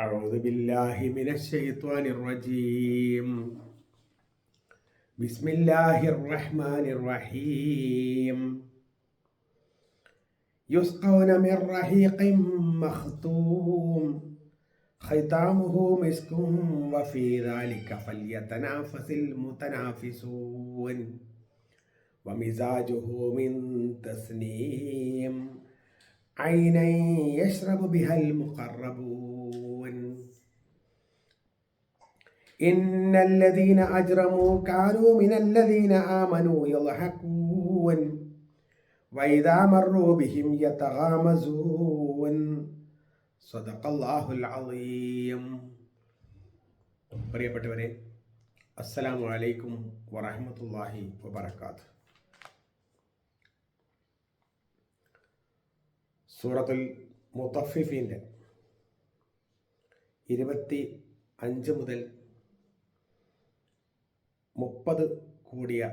أعوذ بالله من الشيطان الرجيم. بسم الله الرحمن الرحيم. يسقون من رحيق مختوم ختامه مسك وفي ذلك فليتنافس المتنافسون. ومزاجه من تسنيم عينا يشرب بها المقربون. ഇന്നല്ലദീന അജ്റമു കാനു മിനല്ലദീന ആമനു യൽഹഖൂൻ വൈദാ മർറു ബിഹിം യതഗാമസൂൻ സദഖല്ലാഹുൽ അളീം പ്രിയപ്പെട്ടവരെ അസ്സലാമു അലൈക്കും വറഹ്മത്തുള്ളാഹി വബറകാത്ത് സൂറത്തുൽ മുത്തഫിഫിന്റെ ഇരുപത്തി അഞ്ച് മുതൽ മുപ്പത് കൂടിയ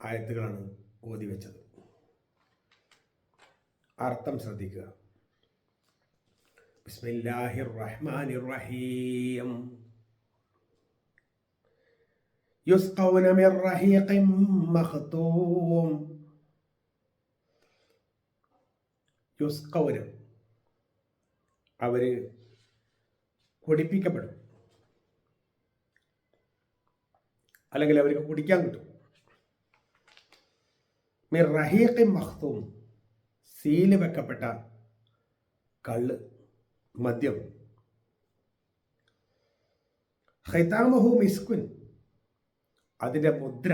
ആയത്തുകളാണ് ഓതി വെച്ചത് അർത്ഥം ശ്രദ്ധിക്കുക ബിസ്മില്ലാഹിർ റഹ്മാനിർ റഹീം يسقون من رحيق مختوم യുസ്കൗന് അവർ കുടിപ്പിക്കപ്പെടും അല്ലെങ്കിൽ അവർക്ക് കുടിക്കാൻ കിട്ടും. സീൽ വെക്കപ്പെട്ട കള്ള് മദ്യം. ഹൈതാമഹു മിസ്കുൻ അതിന്റെ മുദ്ര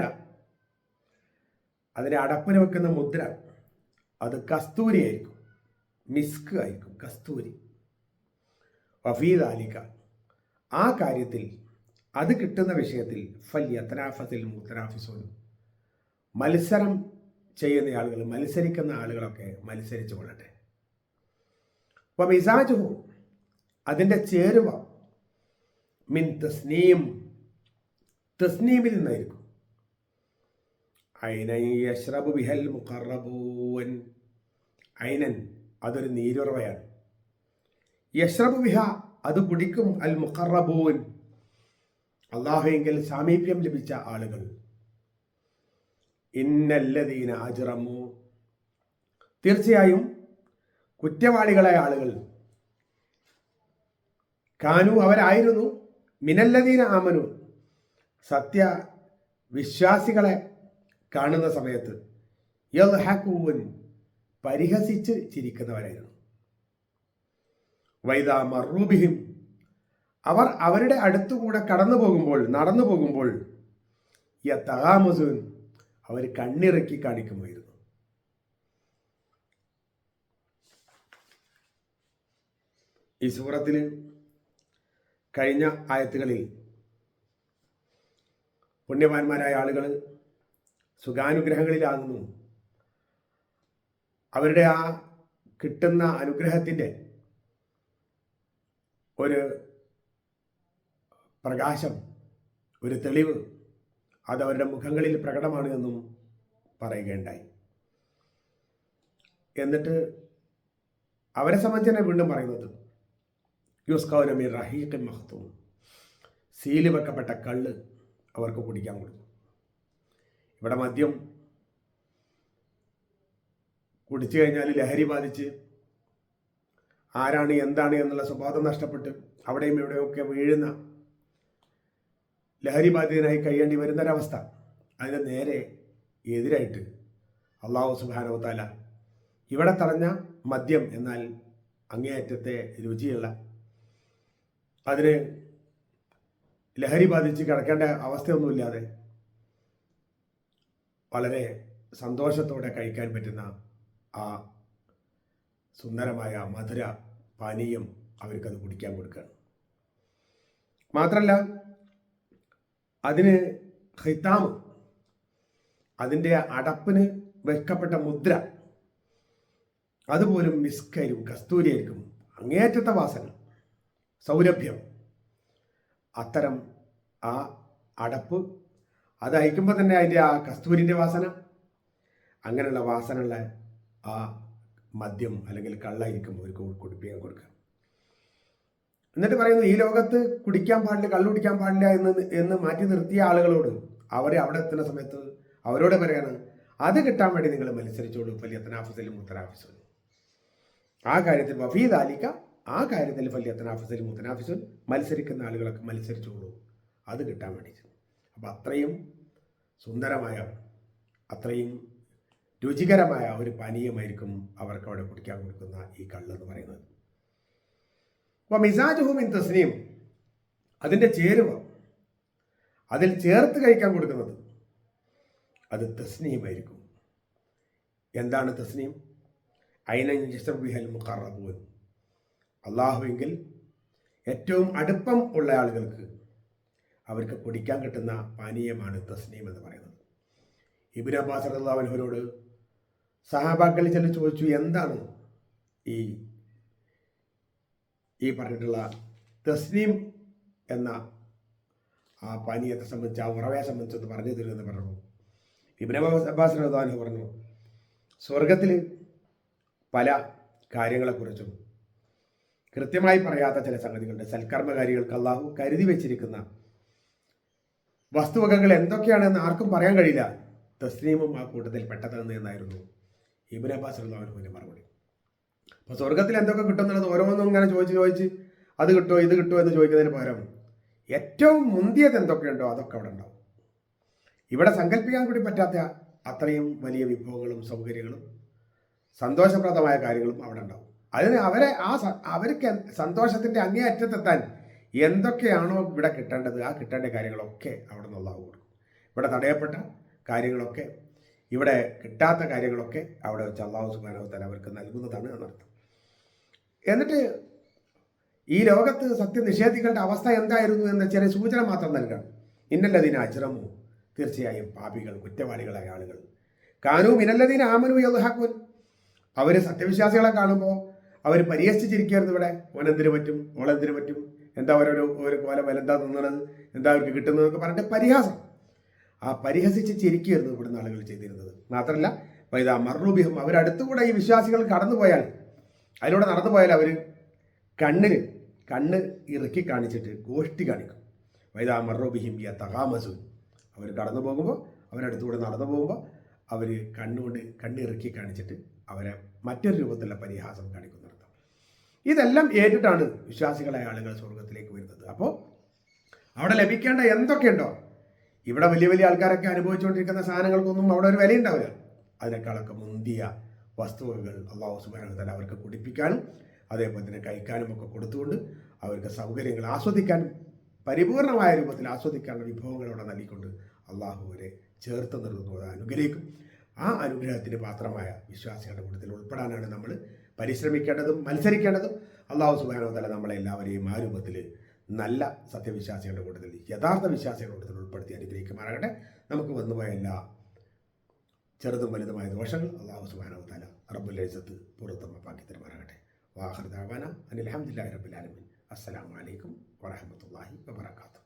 അതിന്റെ അടപ്പിന് വെക്കുന്ന മുദ്ര അത് കസ്തൂരി ആയിരിക്കും. മിസ്ക് ആയിരിക്കും കസ്തൂരി. വഫീദാലിക. ആ കാര്യത്തിൽ അത് കിട്ടുന്ന വിഷയത്തിൽ ഫൽ യത്തനാഫത്തിൽ മുത്തനാഫിസോനും മത്സരം ചെയ്യുന്ന ആളുകൾ മത്സരിക്കുന്ന ആളുകളൊക്കെ മത്സരിച്ചു കൊള്ളട്ടെ. അപ്പൊ മിസാജുഹു അതിന്റെ ചേരുവ മിൻ തസ്നീം തസ്നീമിൽ നിന്നായിരിക്കും. ബിഹൽ ഐനൻ അതൊരു നീരുറവയാണ്. യശ്രബു ബിഹ അത് കുടിക്കും അൽ മുഖറബൂൻ. അള്ളാഹുയെങ്കിൽ സാമീപ്യം ലഭിച്ച ആളുകൾ. ഇന്നല്ലതീന അജറമു. തീർച്ചയായും കുറ്റവാളികളായ ആളുകൾ. കാനു അവരായിരുന്നു. മിനല്ലതീന ആമനു. സത്യ വിശ്വാസികളെ കാണുന്ന സമയത്ത് പരിഹസിച്ച് ചിരിക്കുന്നവരായിരുന്നു. വൈദാ മറൂബിഹിം അവർ അവരുടെ അടുത്തുകൂടെ കടന്നു പോകുമ്പോൾ നടന്നു പോകുമ്പോൾ യത്തഹാമസുൻ അവർ കണ്ണിറക്കി കാണിക്കുമായിരുന്നു. ഈ സൂറത്തിൽ കഴിഞ്ഞ ആയത്തുകളിൽ പുണ്യവാന്മാരായ ആളുകൾ സുഖാനുഗ്രഹങ്ങളിലാകുന്നു. അവരുടെ ആ കിട്ടുന്ന അനുഗ്രഹത്തിന്റെ ഒരു പ്രകാശം ഒരു തെളിവ് അതവരുടെ മുഖങ്ങളിൽ പ്രകടമാണ് എന്നും പറയുകയുണ്ടായി. എന്നിട്ട് അവരെ സംബന്ധിച്ചാണ് വീണ്ടും പറയുന്നത് യുസ്കൗരമി റഹീഖ് മഹത്തും സീൽ വെക്കപ്പെട്ട കള്ള് അവർക്ക് കുടിക്കാൻ കൊടുക്കും. ഇവിടെ മദ്യം കുടിച്ചു കഴിഞ്ഞാൽ ലഹരി ബാധിച്ച് ആരാണ് എന്താണ് എന്നുള്ള സ്വബോധം നഷ്ടപ്പെട്ട് അവിടെയും ഇവിടെയൊക്കെ വീഴുന്ന ലഹരി ബാധിതനായി കഴിയേണ്ടി വരുന്നൊരവസ്ഥ. അതിന് നേരെ എതിരായിട്ട് അള്ളാഹു സുബാനവത്താല ഇവിടെ തടഞ്ഞ മദ്യം എന്നാൽ അങ്ങേയറ്റത്തെ രുചിയുള്ള അതിന് ലഹരി ബാധിച്ച് കിടക്കേണ്ട അവസ്ഥയൊന്നുമില്ലാതെ വളരെ സന്തോഷത്തോടെ കഴിക്കാൻ പറ്റുന്ന ആ സുന്ദരമായ മധുര പാനീയം അവർക്കത് കുടിക്കാൻ കൊടുക്കുകയാണ്. മാത്രമല്ല അതിന് ഹിത്താമ് അതിന്റെ അടപ്പിന് വെക്കപ്പെട്ട മുദ്ര അതുപോലും മിസ്കായിരിക്കും കസ്തൂരിയായിരിക്കും അങ്ങേറ്റത്തെ വാസന സൗരഭ്യം. അത്തരം ആ അടപ്പ് അത് തന്നെ അതിന്റെ ആ കസ്തൂരിന്റെ വാസന അങ്ങനെയുള്ള വാസനയുള്ള ആ മദ്യം അല്ലെങ്കിൽ കള്ളായിരിക്കും അവർക്ക് കുടിപ്പിക്കാൻ കൊടുക്കുക. എന്നിട്ട് പറയുന്നു ഈ ലോകത്ത് കുടിക്കാൻ പാടില്ല കള്ളു കുടിക്കാൻ പാടില്ല എന്ന് എന്ന് മാറ്റി നിർത്തിയ ആളുകളോട് അവരെ അവിടെ എത്തുന്ന സമയത്ത് അവരോട് പറയാണ് അത് കിട്ടാൻ വേണ്ടി നിങ്ങൾ മത്സരിച്ചോളൂ വലിയ തനാഫസിലും മുത്തനാഫിസും ആ കാര്യത്തിൽ വഫീദ് ആലിക്ക ആ കാര്യത്തിൽ വലിയ തനാഫസിലും മുത്തനാഫിസും മത്സരിക്കുന്ന ആളുകളൊക്കെ മത്സരിച്ചോളൂ അത് കിട്ടാൻ വേണ്ടി. അപ്പം അത്രയും സുന്ദരമായ അത്രയും രുചികരമായ ഒരു പാനീയമായിരിക്കും അവർക്ക് അവിടെ കുടിക്കാൻ കൊടുക്കുന്ന ഈ കള്ളെന്ന് പറയുന്നത്. അപ്പോൾ മിസാജുഹും ഇൻ തസ്നീം അതിന്റെ ചേരുവ. അതിൽ ചേർത്ത് കഴിക്കാൻ കൊടുക്കുന്നത് അത് തസ്നീമായിരിക്കും എന്താണ് തസ്നീം ഐനൽ മുഖറബൂൻ അള്ളാഹുവെങ്കിൽ ഏറ്റവും അടുപ്പം ഉള്ള ആളുകൾക്ക് അവർക്ക് കുടിക്കാൻ കിട്ടുന്ന പാനീയമാണ് തസ്നീം എന്ന് പറയുന്നത്. ഇബിൻ അബ്ബാസ് റഹ്ലാവൻഹരോട് സഹാബാക്കളിൽ ചെന്ന് ചോദിച്ചു എന്താണ് ഈ ഈ പറഞ്ഞിട്ടുള്ള തസ്ലീം എന്ന ആ പാനീയത്തെ സംബന്ധിച്ച് ആ ഉറവയെ സംബന്ധിച്ചൊന്ന് പറഞ്ഞു തരുമെന്ന് പറഞ്ഞു. ഇബിൻ അബ്ബാസ് റഹ്ലാൻഹു പറഞ്ഞു സ്വർഗത്തിൽ പല കാര്യങ്ങളെക്കുറിച്ചും കൃത്യമായി പറയാത്ത ചില സംഗതികളുണ്ട്. സൽക്കർമ്മകാരികൾക്ക് അള്ളാഹു കരുതി വെച്ചിരിക്കുന്ന വസ്തുവകകൾ എന്തൊക്കെയാണെന്ന് ആർക്കും പറയാൻ കഴിയില്ല. തസ്ലീമും ആ കൂട്ടത്തിൽ പെട്ടതെന്ന് എന്നായിരുന്നു ഇബിൻ അബ്ബാസ് അള്ളാഹുവിന്റെ മറുപടി. അപ്പോൾ സ്വർഗത്തിൽ എന്തൊക്കെ കിട്ടുന്നുള്ളത് ഓരോന്നും ഇങ്ങനെ ചോദിച്ച് ചോദിച്ച് അത് കിട്ടുമോ ഇത് കിട്ടുമോ എന്ന് ചോദിക്കുന്നതിന് പകരം ഏറ്റവും മുന്തിയത് എന്തൊക്കെയുണ്ടോ അതൊക്കെ അവിടെ ഉണ്ടാവും. ഇവിടെ സങ്കല്പിക്കാൻ കൂടി പറ്റാത്ത അത്രയും വലിയ വിഭവങ്ങളും സൗകര്യങ്ങളും സന്തോഷപ്രദമായ കാര്യങ്ങളും അവിടെ ഉണ്ടാവും. അതിന് അവരെ ആ അവർക്ക് സന്തോഷത്തിന്റെ അങ്ങേയറ്റത്തെത്താൻ എന്തൊക്കെയാണോ ഇവിടെ കിട്ടേണ്ടത് ആ കിട്ടേണ്ട കാര്യങ്ങളൊക്കെ അവിടെ നിന്നുള്ളാവ് കൊടുക്കും. ഇവിടെ തടയപ്പെട്ട കാര്യങ്ങളൊക്കെ ഇവിടെ കിട്ടാത്ത കാര്യങ്ങളൊക്കെ അവിടെ വെച്ച് അള്ളാഹു തന്നെ അവർക്ക് നൽകുന്നതാണ് എന്നർത്ഥം. എന്നിട്ട് ഈ ലോകത്ത് സത്യനിഷേധികളുടെ അവസ്ഥ എന്തായിരുന്നു എന്ന ചെറിയ സൂചന മാത്രം നൽകണം. ഇന്നല്ലതിന് അജ്രമു തീർച്ചയായും പാപികൾ കുറ്റവാളികളായ ആളുകൾ കാനു ഇനല്ലതിന് ആമനു യൽഹാക്കുൻ അവർ സത്യവിശ്വാസികളെ കാണുമ്പോൾ അവർ പരിഹസിച്ചിരിക്കുകയായിരുന്നു ഇവിടെ. ഓനെന്തിനു പറ്റും? ഓളെന്തിനു പറ്റും? എന്താ ഓരോ ഒരു കോല വില എന്താ തിന്നണത്? എന്താ അവർക്ക് കിട്ടുന്നതെന്നൊക്കെ പറഞ്ഞിട്ട് പരിഹാസം. ആ പരിഹസിച്ച് ചിരിക്കുകയായിരുന്നു ഇവിടുന്ന് ആളുകൾ ചെയ്തിരുന്നത്. മാത്രമല്ല വൈദ മർറൂബിഹം അവരടുത്തുകൂടെ ഈ വിശ്വാസികൾ കടന്നുപോയാൽ അതിലൂടെ നടന്നു പോയാൽ അവർ കണ്ണ് കണ്ണ് ഇറക്കി കാണിച്ചിട്ട് ഗോഷ്ടി കാണിക്കും. വൈദാ മർറൂബിഹിം യ തകാമസുൻ അവർ കടന്നു പോകുമ്പോൾ അവരടുത്തുകൂടെ നടന്നു പോകുമ്പോൾ അവർ കണ്ണുകൊണ്ട് കണ്ണിറുക്കി കാണിച്ചിട്ട് അവരെ മറ്റൊരു രൂപത്തിലുള്ള പരിഹാസം കാണിക്കുന്നുണ്ട് ഇതെല്ലാം ഏറ്റിട്ടാണ് വിശ്വാസികളായ ആളുകൾ സ്വർഗത്തിലേക്ക് വരുന്നത്. അപ്പോൾ അവിടെ ലഭിക്കേണ്ട എന്തൊക്കെയുണ്ടോ ഇവിടെ വലിയ വലിയ ആൾക്കാരൊക്കെ അനുഭവിച്ചുകൊണ്ടിരിക്കുന്ന സാധനങ്ങൾക്കൊന്നും അവിടെ ഒരു വിലയുണ്ടാവില്ല. അതിനേക്കാളൊക്കെ മുന്തിയ വസ്തുവകൾ അള്ളാഹു സുബാനത്തല അവർക്ക് കുടിപ്പിക്കാനും അതേപോലെ തന്നെ കഴിക്കാനും ഒക്കെ കൊടുത്തുകൊണ്ട് അവർക്ക് സൗകര്യങ്ങൾ ആസ്വദിക്കാനും പരിപൂർണമായ രൂപത്തിൽ ആസ്വദിക്കാനുള്ള വിഭവങ്ങൾ അവിടെ നൽകിക്കൊണ്ട് അള്ളാഹുവിനെ ചേർത്ത് നിർത്തുന്നത് അനുഗ്രഹിക്കും. ആ അനുഗ്രഹത്തിന് പാത്രമായ വിശ്വാസികളുടെ കൂട്ടത്തിൽ ഉൾപ്പെടാനാണ് നമ്മൾ പരിശ്രമിക്കേണ്ടതും മത്സരിക്കേണ്ടതും. അള്ളാഹു സുബാനോതല നമ്മളെ എല്ലാവരെയും ആ രൂപത്തിൽ നല്ല സത്യവിശ്വാസികളുടെ കൂട്ടത്തിൽ യഥാർത്ഥ വിശ്വാസികളുടെ കൂട്ടത്തിൽ ഉൾപ്പെടുത്തി അനുഗ്രഹിക്കുമാറാകട്ടെ. നമുക്ക് വന്നുപോയ എല്ലാ ചെറുതും വലുതുമായ ദോഷങ്ങൾ അള്ളാഹു സുബാനോതല റബ്ബുലത്ത് പുറത്തുമാക്കി തരുമാറാകട്ടെ. വാഹർ ദാവാന അനിൽ അഹമ്മദില്ലാ റബ്ബുലാലമിൻ അസ്സലാമു അലൈക്കും വറഹമത്തല്ലാഹി വബർക്കാത്തു